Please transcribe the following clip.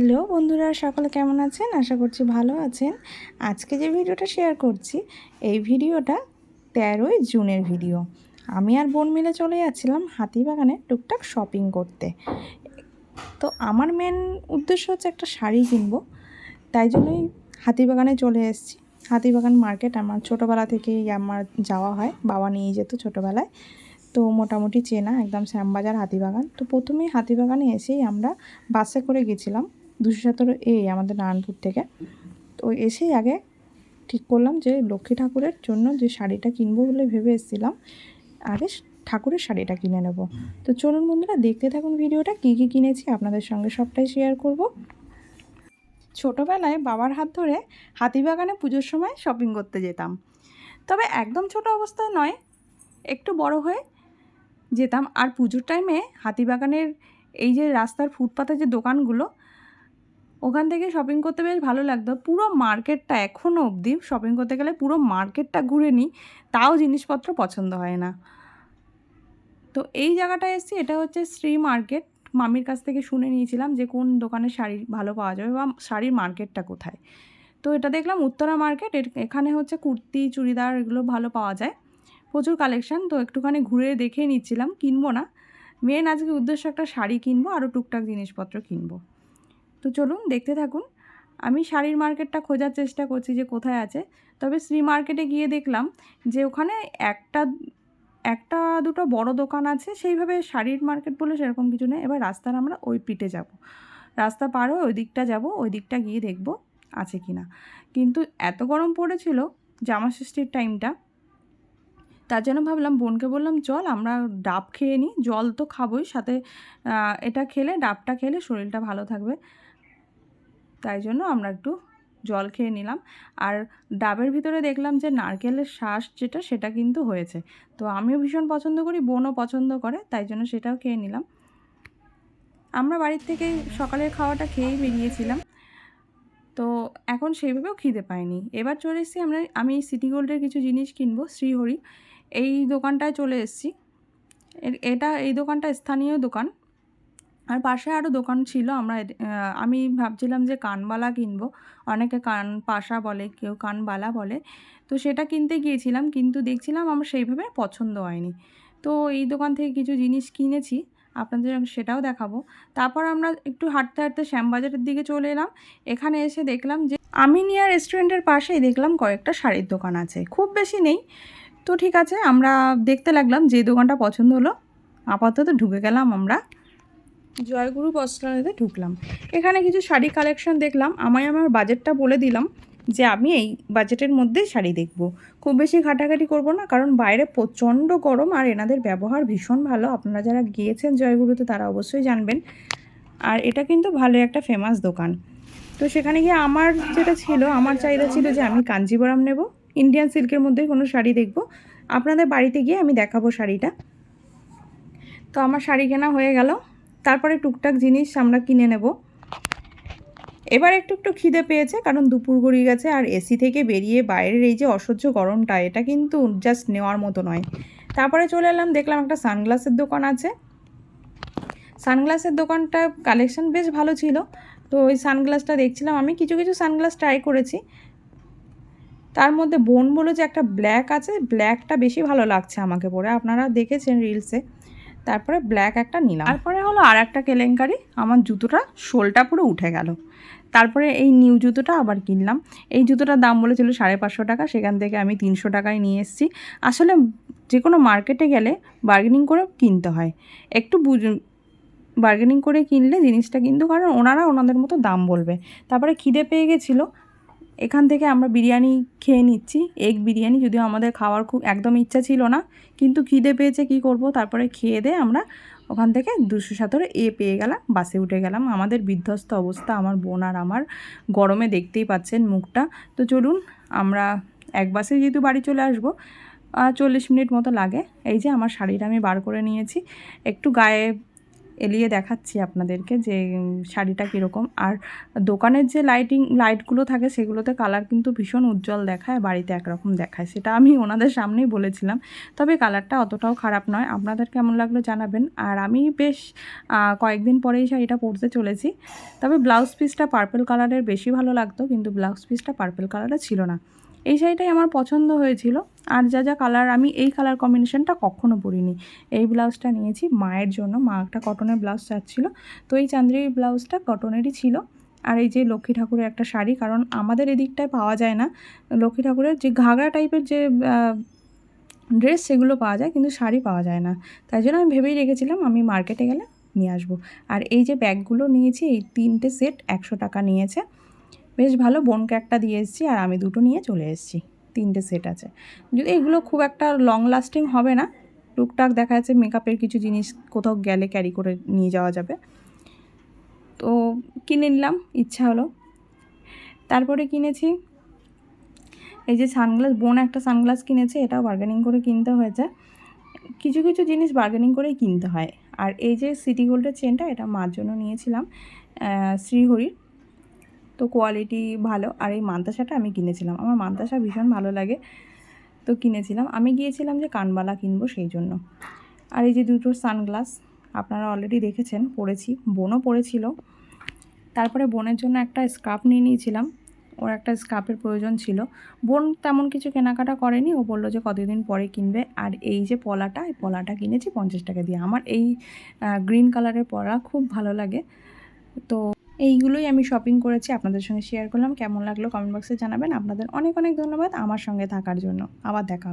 Hello বন্ধুরা, সকলে কেমন আছেন? আশা করছি ভালো আছেন। আজকে যে ভিডিওটা শেয়ার করছি, এই ভিডিওটা তেরোই জুনের ভিডিও। আমি আর বোন মিলে চলে যাচ্ছিলাম হাতিবাগানে টুকটাক শপিং করতে। তো আমার মেন উদ্দেশ্য হচ্ছে একটা শাড়ি কিনবো, তাই জন্যই হাতিবাগানে চলে এসেছি। হাতিবাগান মার্কেট আমার ছোটোবেলা থেকেই আমার যাওয়া হয়, বাবা নিয়ে যেত ছোটোবেলায়। তো মোটামুটি চেনা একদম শ্যামবাজার হাতিবাগান। তো প্রথমেই হাতিবাগানে এসেই আমরা বাসে করে গেছিলাম। দুশো সতেরো এ আমাদের নারায়ণপুর থেকে। তো এসেই আগে ঠিক করলাম যে লক্ষ্মী ঠাকুরের জন্য যে শাড়িটা কিনবো বলে ভেবে এসেছিলাম আগে ঠাকুরের শাড়িটা কিনে নেব। তো চলুন বন্ধুরা দেখতে থাকুন ভিডিওটা কী কী কিনেছি আপনাদের সঙ্গে সবটাই শেয়ার করব। ছোটোবেলায় বাবার হাত ধরে হাতিবাগানে পুজোর সময় শপিং করতে যেতাম। তবে একদম ছোট অবস্থায় নয় একটু বড় হয়ে যেতাম। আর পুজোর টাইমে হাতিবাগানের এই যে রাস্তার ফুটপাতে যে দোকানগুলো ওখান থেকে শপিং করতে বেশ ভালো লাগতো। পুরো মার্কেটটা এখনও অবধি শপিং করতে গেলে পুরো মার্কেটটা ঘুরে নিই, তাও জিনিসপত্র পছন্দ হয় না। তো এই জায়গাটায় এসেছি, এটা হচ্ছে শ্রী মার্কেট মামির কাছ থেকে শুনে নিয়েছিলাম যে কোন দোকানে শাড়ি ভালো পাওয়া যাবে বা শাড়ির মার্কেটটা কোথায়। তো এটা দেখলাম উত্তরা মার্কেট এখানে হচ্ছে কুর্তি, চুড়িদার এগুলো ভালো পাওয়া যায়। প্রচুর কালেকশান তো একটুখানি ঘুরে দেখে নিচ্ছিলাম, কিনবো না। মেন আজকে উদ্দেশ্য একটা শাড়ি কিনবো আরও টুকটাক জিনিসপত্র কিনবো। তো চলুন দেখতে থাকুন। আমি শাড়ির মার্কেটটা খোঁজার চেষ্টা করছি যে কোথায় আছে। তবে শ্রী মার্কেটে গিয়ে দেখলাম যে ওখানে একটা একটা দুটো বড় দোকান আছে। সেইভাবে শাড়ির মার্কেট বলে সেরকম কিছু নেই। এবার রাস্তার আমরা ওই পিঠে যাব। রাস্তা পার হয়ে ওই দিকটা যাব, ওই দিকটা গিয়ে দেখব আছে কি না। কিন্তু এত গরম পড়েছিল জামা ষষ্ঠীর টাইমটা, তার জন্য ভাবলাম, বোনকে বললাম, চল আমরা ডাব খেয়ে নিই। জল তো খাবোই। সাথে এটা খেলে, ডাবটা খেলে শরীরটা ভালো থাকবে। তাই জন্য আমরা একটু জল খেয়ে নিলাম। আর ডাবের ভিতরে দেখলাম যে নারকেলের শ্বাস যেটা, সেটা কিন্তু হয়েছে। তো আমিও ভীষণ পছন্দ করি, বোনও পছন্দ করে, তাই জন্য সেটাও খেয়ে নিলাম। আমরা বাড়ির থেকে সকালের খাওয়াটা খেয়েই বেরিয়েছিলাম। তো এখন সেইভাবেও খিদে পাইনি। এবার চলে এসেছি আমরা, আমি সিটি গোল্ডের কিছু জিনিস কিনবো, শ্রীহরি। এই দোকানটায় চলে এসেছি। এটা, এই দোকানটা স্থানীয় দোকান। আর পাশে আরও দোকান ছিল আমরা আমি ভাবছিলাম যে কানবালা কিনবো। অনেকে কান পাশা বলে, কেউ কানবালা বলে। তো সেটা কিনতে গিয়েছিলাম, কিন্তু দেখছিলাম আমার সেইভাবে পছন্দ হয়নি। তো এই দোকান থেকে কিছু জিনিস কিনেছি, আপনাদের সেটাও দেখাবো। তারপর আমরা একটু হাঁটতে হাঁটতে শ্যামবাজারের দিকে চলে এলাম। এখানে এসে দেখলাম যে আমিনিয়া রেস্টুরেন্টের পাশেই দেখলাম কয়েকটা শাড়ির দোকান আছে। খুব বেশি নেই। তো ঠিক আছে, আমরা দেখতে লাগলাম যে দোকানটা পছন্দ হলো। আপাতত ঢুকে গেলাম আমরা। জয়গুরু বস্ত্রালয়তে ঢুকলাম। এখানে কিছু শাড়ি কালেকশন দেখলাম। আমায় আমার বাজেটটা বলে দিলাম যে আমি এই বাজেটের মধ্যেই শাড়ি দেখব। খুব বেশি ঘাটাঘাটি করব না, কারণ বাইরে প্রচণ্ড গরম আর এনাদের ব্যবহার ভীষণ ভালো। আপনারা যারা গিয়েছেন জয়গুরুতে, তারা অবশ্যই জানবেন। আর এটা কিন্তু ভালো একটা ফেমাস দোকান। তো সেখানে গিয়ে আমার যেটা ছিল, আমার চাহিদা ছিল যে আমি কাঞ্জিবরম নেব। ইন্ডিয়ান সিল্কের মধ্যেই কোনো শাড়ি দেখব। আপনাদের বাড়িতে গিয়ে আমি দেখাবো শাড়িটা। তো আমার শাড়ি কেনা হয়ে গেল। তারপরে টুকটাক জিনিস আমরা কিনে নেব। এবার একটু একটু খিদে পেয়েছে, কারণ দুপুর গড়িয়ে গেছে আর এসি থেকে বেরিয়ে বাইরের এই যে অসহ্য গরমটা, এটা কিন্তু জাস্ট নেওয়ার মতো নয়। তারপরে চলে এলাম, দেখলাম একটা সানগ্লাসের দোকান আছে। সানগ্লাসের দোকানটা কালেকশন বেশ ভালো ছিল। তো ওই সানগ্লাসটা দেখছিলাম, আমি কিছু কিছু সানগ্লাস ট্রাই করেছি। তার মধ্যে বোন বলে যে একটা ব্ল্যাক আছে ব্ল্যাকটা বেশি ভালো লাগছে আমাকে পরে। আপনারা দেখেছেন রিলসে তারপরে ব্ল্যাক একটা নিলাম। তারপরে হলো আর একটা কেলেঙ্কারি, আমার জুতোটা শোলটা পুরো উঠে গেল। তারপরে এই নিউ জুতোটা আবার কিনলাম। এই জুতোটার দাম বলেছিল সাড়ে পাঁচশো টাকা, সেখান থেকে আমি তিনশো টাকায় নিয়ে এসেছি। আসলে যে কোনো মার্কেটে গেলে বার্গেনিং করে কিনতে হয়। একটু বুঝ বার্গেনিং করে কিনলে জিনিসটা কিন্তু, কারণ ওনারা ওনাদের মতো দাম বলবে। তারপরে খিদে পেয়ে গেছিল এখান থেকে আমরা বিরিয়ানি খেয়ে নিচ্ছি। এগ বিরিয়ানি, যদিও আমাদের খাওয়ার খুব একদম ইচ্ছা ছিল না, কিন্তু খিদে পেয়েছে কি করব, তারপরে খেয়ে দিয়ে আমরা ওখান থেকে দুশো সতেরো এ পেয়ে গেলাম, বাসে উঠে গেলাম। আমাদের বিধ্বস্ত অবস্থা, আমার বোন আর আমার, গরমে দেখতেই পাচ্ছেন মুখটা। তো চলুন, আমরা এক বাসে যেহেতু বাড়ি চলে আসব চল্লিশ মিনিট মতো লাগে। এই যে আমার শাড়িটা আমি বার করে নিয়েছি, একটু গায়ে এলিয়ে দেখাচ্ছি আপনাদেরকে যে শাড়িটা কীরকম। আর দোকানের যে লাইটিং লাইটগুলো থাকে সেগুলোতে কালার কিন্তু ভীষণ উজ্জ্বল দেখায়, বাড়িতে একরকম দেখায়। সেটা আমি ওনাদের সামনেই বলেছিলাম। তবে কালারটা অতটাও খারাপ নয়। আপনাদের কেমন লাগল জানাবেন। আর আমি বেশ কয়েকদিন পরেই শাড়িটা পরতে চলেছি। তবে ব্লাউজ পিসটা পার্পল কালারের বেশি ভালো লাগতো, কিন্তু ব্লাউজ পিসটা পার্পল কালারের ছিল না। এই শাড়িটাই আমার পছন্দ হয়েছিল। আর যা যা কালার আমি এই কালার কম্বিনেশনটা কখনো পরিনি। এই ব্লাউজটা নিয়েছি মায়ের জন্য, মা একটা কটনের ব্লাউজ চাচ্ছিল। তো এই চান্দ্রি ব্লাউজটা কটনেরই ছিল। আর এই যে লক্ষ্মী ঠাকুরের একটা শাড়ি, কারণ আমাদের এদিকটায় পাওয়া যায় না। লক্ষ্মী ঠাকুরের যে ঘাগরা টাইপের যে ড্রেস সেগুলো পাওয়া যায়, কিন্তু শাড়ি পাওয়া যায় না। তাই জন্য আমি ভেবেই রেখেছিলাম আমি মার্কেটে গেলে নিয়ে আসব। আর এই যে ব্যাগগুলো নিয়েছি, এই তিনটে সেট একশো টাকা নিয়েছে। বেশ ভালো, বোনকে একটা দিয়ে এসেছি আর আমি দুটো নিয়ে চলে এসেছি। তিনটে সেট আছে। যদি এগুলো খুব একটা লং লাস্টিং হবে না, টুকটাক দেখা যাচ্ছে মেকআপের কিছু জিনিস কোথাও গেলে ক্যারি করে নিয়ে যাওয়া যাবে। তো কিনে নিলাম, ইচ্ছা হলো। তারপরে কিনেছি, এই যে সানগ্লাস বোন একটা সানগ্লাস কিনেছে, এটাও বার্গেনিং করে কিনতে হয়েছে। কিছু কিছু জিনিস বার্গেনিং করেই কিনতে হয়। আর এই যে সিটি গোল্ডের চেনটা এটা মার জন্য নিয়েছিলাম শ্রীহরির। তো কোয়ালিটি ভালো। আর এই মান্তাসাটা আমি কিনেছিলাম। আমার মান্তাসা ভীষণ ভালো লাগে, তো কিনেছিলাম। আমি গিয়েছিলাম যে কানবালা কিনবো সেই জন্য। আর এই যে দুটো সানগ্লাস, আপনারা অলরেডি দেখেছেন, পরেছি। বোনও পরেছিল। তারপরে বোনের জন্য একটা স্কার্ফ নিয়ে নিয়েছিলাম। ওর একটা স্কার্ফের প্রয়োজন ছিল। বোন তেমন কিছু কেনাকাটা করেনি। ও বলল যে কতদিন পরে কিনবে। আর এই যে পলাটা, এই পলাটা কিনেছি পঞ্চাশ টাকা দিয়ে। আমার এই গ্রিন কালারের পলা খুব ভালো লাগে। তো এইগুলোই আমি শপিং করেছি, আপনাদের সঙ্গে শেয়ার করলাম। কেমন লাগল কমেন্ট বক্সে জানাবেন। আপনাদের অনেক অনেক ধন্যবাদ আমার সঙ্গে থাকার জন্য। আবার দেখা